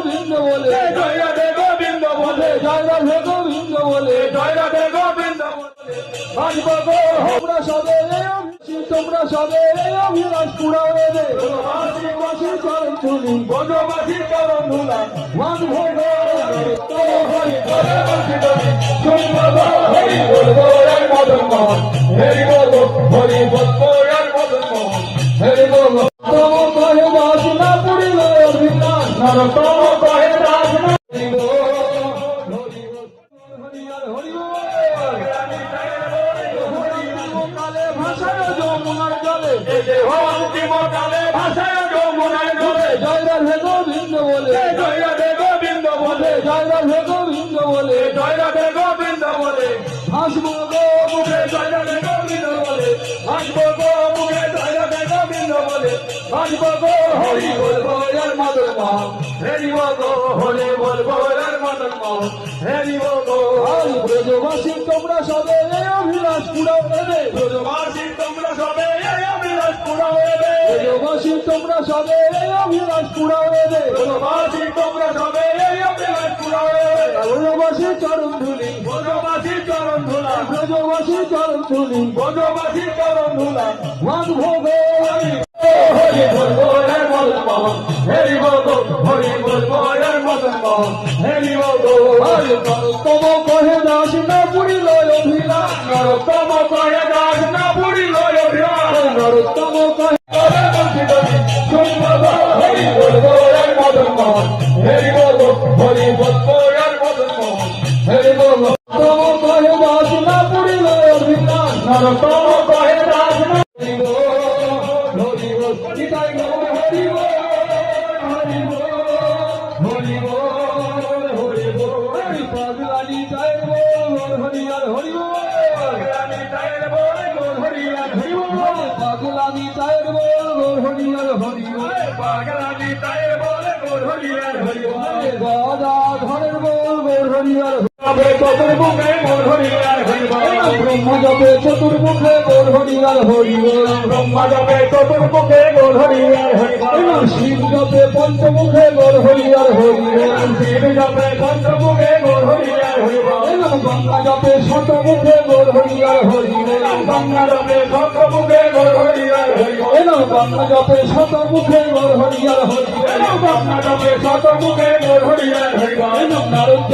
গোবিন্দ বলে। জয় রাধে গোবিন্দ বলে। জয় রাধে গোবিন্দ বলে। জয় রাধে গোবিন্দ বলে। গো সবে তোমরা সবে অভিলাষ পুরাবে দে বাসি চরণ চুলি বনবাসী চরণ ধুলা বাঁধব গো তো হরি হরি হরি হরি গোবিন্দ বলে জয় রাধে ভাসব গো গো গো হরি বলব মদন মোহন হরি বলব হরি বলব আর মদন মোহন হরি বলব আই ব্রজবাসী তোমরা সবে অভিলাষ পুরাও দেবে ব্রজবাসী তোমরা সবে অভিলাষ পুরাও দেবে ব্রজবাসী তোমরা সবে অভিলাষ পুরাও দেবে ব্রজবাসী তোমরা সবে অভিলাষ পুরাও দেবে ব্রজবাসী চরণ ধুলি। ব্রজবাসী চরণ ধুলা। ব্রজবাসী চরণ ধুলি। ব্রজবাসী চরণ ধুলা। বাঁধব হরি বলব আর মদন মোহন হরি বলব আই তব কহে দাস না পুরিল অভিলাষ নরতম কয়ে দাস না পুরিল অভিমান নরোত্তম কহে করে বলছি তুমি শুনব হরি বলব আর মদন মোহন হরি বলব হরি বলব আর মদন মোহন হরি বলব তব কহে দাস না পুরিল অভিলাষ নরতম কয়ে দাস না হরি বল হরি বল হরি বল হরি রানী তায়ের বলে গোর হরি আর হরি পাগলানি জয় বল গোর হরি হরি গদা ধরের বল গোর হরি আর হরি ব্রহ্ম জপে চতুর্মুখে গোর হরি হরি শিব জপে পঞ্চমুখে বল হরি আর হরি শিব জপে পঞ্চমুখে জপে শতমুখে বল হরি আর হরি বল গঙ্গা জপে চতুর্মুখে গোর হরিয়ার হরি এলো জপে শতমুখে বল হরি আর হরি বল গঙ্গা জপে চতুর্মুখে গোর হরিয়ার হরি এলো নারদ